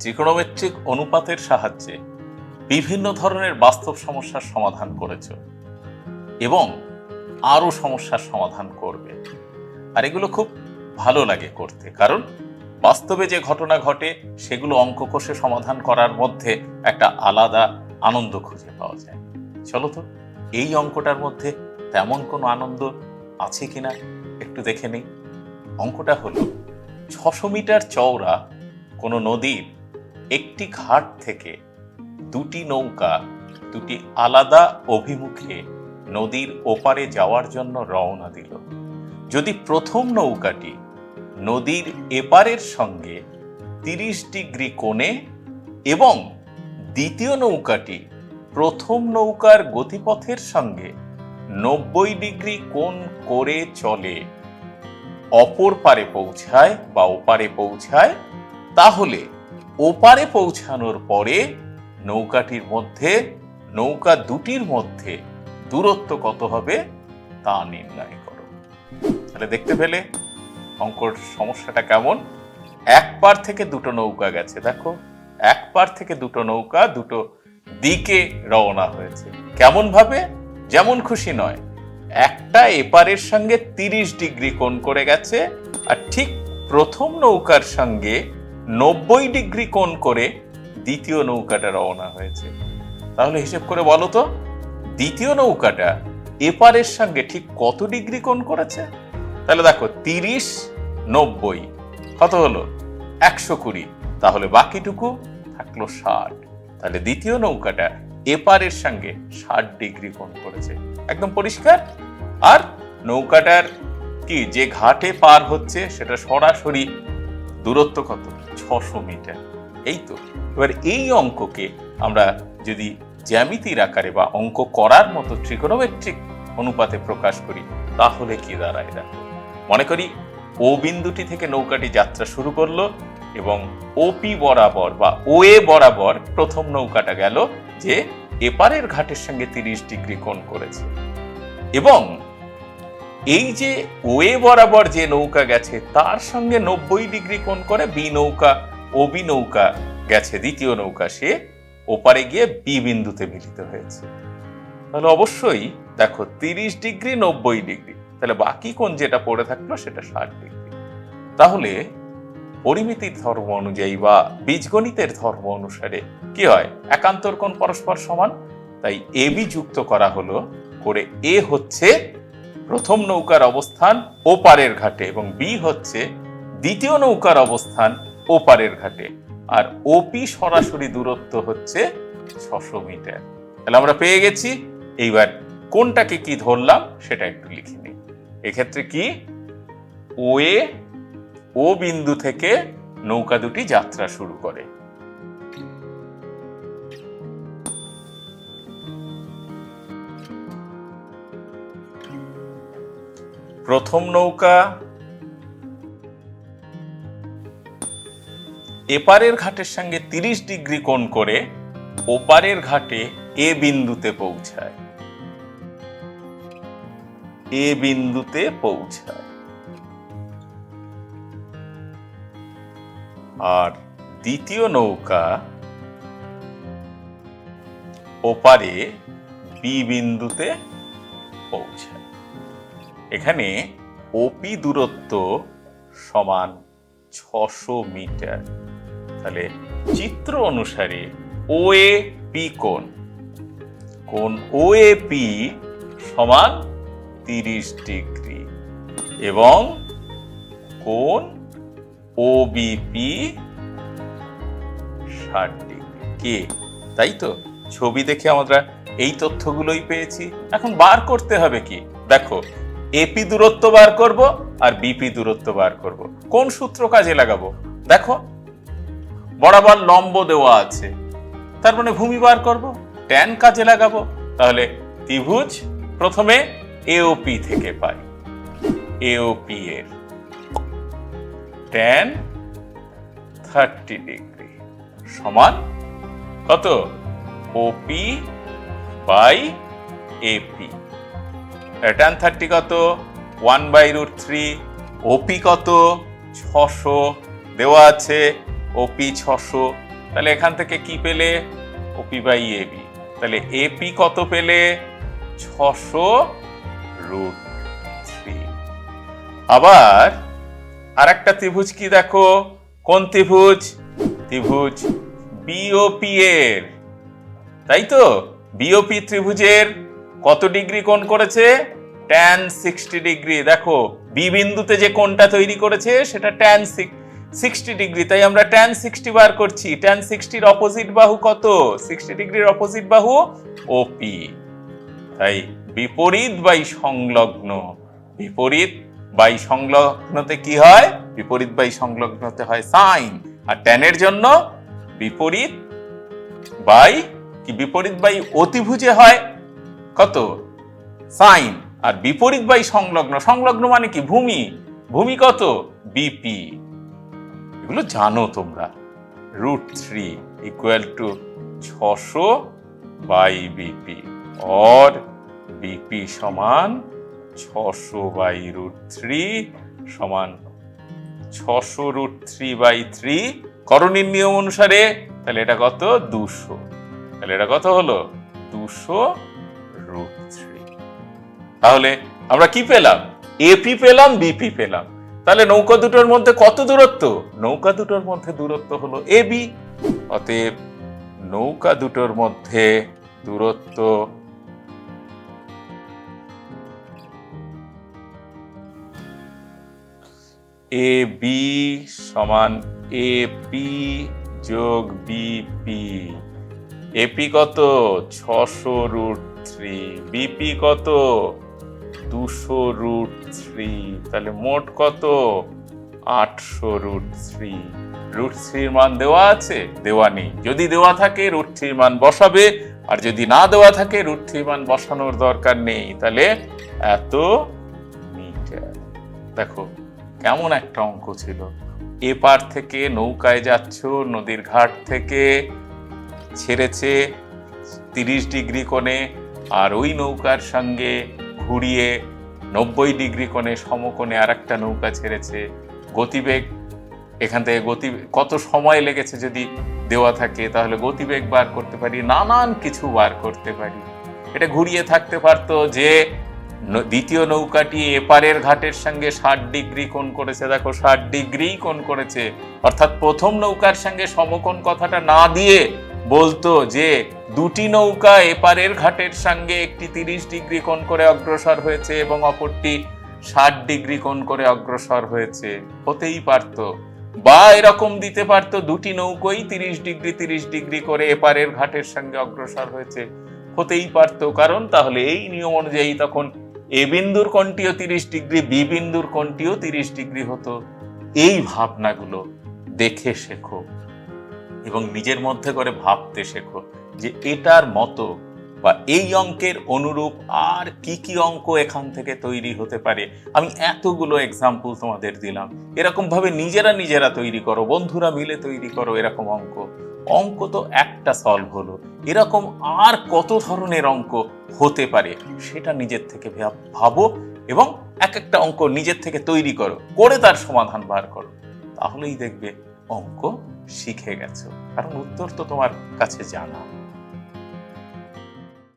ত্রিকোণমিত্রিক অনুপাতের সাহায্যে বিভিন্ন ধরনের বাস্তব সমস্যার সমাধান করেছ এবং আরও সমস্যার সমাধান করবে। আর এগুলো খুব ভালো লাগে করতে, কারণ বাস্তবে যে ঘটনা ঘটে, সেগুলো অঙ্ক কষে সমাধান করার মধ্যে একটা আলাদা আনন্দ খুঁজে পাওয়া যায়। চলো তো, এই অঙ্কটার মধ্যে তেমন কোনো আনন্দ আছে কিনা একটু দেখে নিই। অঙ্কটা হলো, ছশো মিটার চওড়া কোনো নদীর একটি ঘাট থেকে দুটি নৌকা, দুটি আলাদা অভিমুখে নদীর ওপারে যাওয়ার জন্য রওনা দিল। যদি প্রথম নৌকাটি নদীর এপারের সঙ্গে তিরিশ ডিগ্রি কোণে এবং দ্বিতীয় নৌকাটি প্রথম নৌকার গতিপথের সঙ্গে নব্বই ডিগ্রি কোণ করে চলে অপর পারে পৌঁছায় বা ওপারে পৌঁছায়, তাহলে ওপারে পৌঁছানোর পরে নৌকাটির মধ্যে, নৌকা দুটির মধ্যে দূরত্ব কত হবে তা নির্ণয় করো। তাহলে দেখতে পেলে অঙ্কর সমস্যাটা কেমন? এক পার থেকে দুটো নৌকা গেছে, দেখো। এক পার থেকে দুটো নৌকা দুটো দিকে রওনা হয়েছে। কেমন ভাবে যেমন খুশি নয়। একটা এপারের সঙ্গে তিরিশ ডিগ্রি কোণ করে গেছে, আর ঠিক প্রথম নৌকার সঙ্গে নব্বই ডিগ্রি কোণ করে দ্বিতীয় নৌকাটা রওনা হয়েছে। তাহলে হিসেব করে বলো তো, দ্বিতীয় নৌকাটা এপারের সঙ্গে ঠিক কত ডিগ্রি কোণ করেছে? তাহলে দেখো, তিরিশ, নব্বই, কত হলো? একশো কুড়ি। তাহলে বাকিটুকু থাকল ষাট। তাহলে দ্বিতীয় নৌকাটা এপারের সঙ্গে ষাট ডিগ্রি কোণ করেছে। একদম পরিষ্কার? আর নৌকাটার কি যে ঘাটে পার হচ্ছে সেটা সরাসরি দূরত্ব কত? ছশো মিটার। এই তো। এবার এই অঙ্ককে আমরা যদি জ্যামিতির আকারে বা অঙ্ক করার মতো ট্রিগোনোমেট্রিক অনুপাতে প্রকাশ করি, তাহলে কি দাঁড়ায় দেখো? মনে করি ও বিন্দুটি থেকে নৌকাটি যাত্রা শুরু করল এবং ওপি বরাবর বা ও এ বরাবর প্রথম নৌকাটা গেল যে এপারের ঘাটের সঙ্গে তিরিশ ডিগ্রি কোণ করেছে। এবং এই যে ওয়ে বরাবর যে নৌকা গেছে, তার সঙ্গে নব্বই ডিগ্রি কোণ করে বি নৌকা, ও বি নৌকা গেছে, দ্বিতীয় নৌকা, সে ওপারে গিয়ে বি বিন্দুতে মিলিত হয়েছে। তাহলে অবশ্যই দেখো তিরিশ ডিগ্রি, নব্বই ডিগ্রি, তাহলে বাকি কোণ যেটা পড়ে থাকল সেটা ষাট ডিগ্রি। তাহলে পরিমিতির ধর্ম অনুযায়ী বা বীজগণিতের ধর্ম অনুসারে কি হয়? একান্তর কোণ পরস্পর সমান, তাই এ বি যুক্ত করা হলো, করে এ হচ্ছে প্রথম নৌকার অবস্থান ওপারের ঘাটে এবং বি হচ্ছে দ্বিতীয় নৌকার অবস্থান ওপারের ঘাটে। আর ওপি সরাসরি দূরত্ব হচ্ছে ছশো মিটার। তাহলে আমরা পেয়ে গেছি। এইবার কোনটাকে কি ধরলাম সেটা একটু লিখে নিই। এক্ষেত্রে কি? ওয়ে ও বিন্দু থেকে নৌকা দুটি যাত্রা শুরু করে। প্রথম নৌকা এপারের ঘাটের সঙ্গে তিরিশ ডিগ্রি কোণ করে ওপারের ঘাটে এ বিন্দুতে পৌঁছায়। এ বিন্দুতে পৌঁছায়। আর দ্বিতীয় নৌকা ওপারে বি বিন্দুতে পৌঁছায়। এখানে ওপি দূরত্ব সমান ছশো মিটার। তাহলে চিত্র অনুসারে ও এ পি কোণ? কোণ ও এ পি সমান তিরিশ ডিগ্রি। এবং কোণ ও বিপি ষাট ডিগ্রি। কে? তাই তো? ছবি দেখে আমরা এই তথ্যগুলোই পেয়েছি। এখন বার করতে হবে কি? দেখো এপি দূরত্ব বার করব আর বিপি দূরত্ব বার করব। কোন সূত্র কাজে লাগাবো? দেখো, বরাবর লম্ব দেওয়া আছে। তার মানে ভূমি বার করব ট্যান কাজে লাগাবো। তাহলে ত্রিভুজ প্রথমে এওপি থেকে পাই। এওপি এর ট্যান থার্টি ডিগ্রি সমান কত? OP by AP tan thirty কত? One by root three OP কত? ছশো। দেওয়া আছে ওপি ছশো। তাহলে এখান থেকে কি পেলে? ওপি বাই এবি তাহলে এপি কত পেলে? ছশো রুট থ্রি আবার আর একটা ত্রিভুজ কি দেখো? কোন ত্রিভুজ? ত্রিভুজ বিওপি এর। তাই তো? বিওপি ত্রিভুজের কত ডিগ্রি কোণ করেছে? ট্যান সিক্সটি ডিগ্রি দেখো বি বিন্দুতে যে কোণটা তৈরি করেছে, সেটা ট্যান সিক্সটি ডিগ্রি তাই আমরা ট্যান সিক্সটি বার করছি। ট্যান সিক্সটির অপোজিট বাহু কত? সিক্সটি ডিগ্রির অপোজিট বাহু ওপি তাই বিপরীত বাই সংলগ্ন, বিপরীত বাই সংলগ্নতে কি হয়? বিপরীত বাই সংলগ্নতে হয় সাইন আর ট্যানের জন্য বিপরীত বাই, কি বিপরীত বাই অতিভুজে হয়? কত? সাইন আর বিপরীত বাই সংলগ্ন সংলগ্ন মানে কি? ভূমি। ভূমি কত? বিপি এগুলো জানো তোমরা। রুট থ্রি ইকুয়াল টু ছশো বাই বিপি অর বিপি সমান ছশো বাই রুট থ্রি সমান ছশো রুট থ্রি বাই থ্রি করণীর নিয়ম অনুসারে। তাহলে এটা কত? দুশো। তাহলে এটা কত হলো? দুশো রুট থ্রি তাহলে আমরা কি পেলাম? এপি পেলাম বিপি পেলাম। তাহলে নৌকা দুটোর মধ্যে কত দূরত্ব? নৌকা দুটোর মধ্যে দূরত্ব হলো এবি অতএব নৌকা দুটোর মধ্যে দূরত্ব এ বি সমান এ পি যোগ বিপি এপি কত? ছশো রুট থ্রি। বিপি কত? দুশো রুট থ্রি। তাহলে মোট কত? আটশো রুট থ্রি। রুট থ্রির মান দেওয়া আছে? দেওয়া নেই। যদি দেওয়া থাকে, রুট থ্রির মান বসাবে। আর যদি না দেওয়া থাকে, রুট থ্রির মান বসানোর দরকার নেই। তাহলে এত মিটার। দেখো, কেমন একটা অঙ্ক ছিল। এপার থেকে নৌকায় যাচ্ছ, নদীর ঘাট থেকে ছেড়েছে, তিরিশ ডিগ্রি কোণে, আর ওই নৌকার সঙ্গে ঘুরিয়ে নব্বই ডিগ্রি কোণে সমকোণে আর একটা নৌকা ছেড়েছে। গতিবেগ এখান থেকে গতি, কত সময় লেগেছে যদি দেওয়া থাকে, তাহলে গতিবেগ বার করতে পারি, নানান কিছু বার করতে পারি। এটা ঘুরিয়ে থাকতে পারতো যে দ্বিতীয় নৌকাটি এপারের ঘাটের সঙ্গে ষাট ডিগ্রি কোণ করেছে, দেখো ষাট ডিগ্রি কোণ করেছে। অর্থাৎ প্রথম নৌকার সঙ্গে সমকোণ কথাটা না দিয়ে বলতো যে দুটি নৌকা এপারের ঘাটের সঙ্গে একটি তিরিশ ডিগ্রি কোণ করে অগ্রসর হয়েছে এবং অপরটি ষাট ডিগ্রি কোণ করে অগ্রসর হয়েছে। হতেই পারতো। বা এরকম দিতে পারতো দুটি নৌকোই তিরিশ ডিগ্রি তিরিশ ডিগ্রি করে এপারের ঘাটের সঙ্গে অগ্রসর হয়েছে। হতেই পারতো। কারণ তাহলে এই নিয়ম অনুযায়ী তখন এ বিন্দুর কোণটিও তিরিশ ডিগ্রি, বি বিন্দুর কোণটিও তিরিশ ডিগ্রি হতো। এই ভাবনাগুলো দেখে শেখো। এবং নিজের মধ্যে করে ভাবতে শেখো যে এটার মতো বা এই অঙ্কের অনুরূপ আর কি কি অঙ্ক এখান থেকে তৈরি হতে পারে। আমি এতগুলো এক্সাম্পল তোমাদের দিলাম। এরকম ভাবে নিজেরা নিজেরা তৈরি করো, বন্ধুরা মিলে তৈরি করো এরকম অঙ্ক। অঙ্ক তো একটা সলভ হলো। এরকম আর কত ধরনের অঙ্ক হতে পারে সেটা নিজের থেকে ভাব- ভাবো এবং এক একটা অঙ্ক নিজের থেকে তৈরি করো, করে তার সমাধান বার করো। তাহলেই দেখবে অঙ্ক শিখে গেছো। কারণ উত্তর তো তোমার কাছে জানা।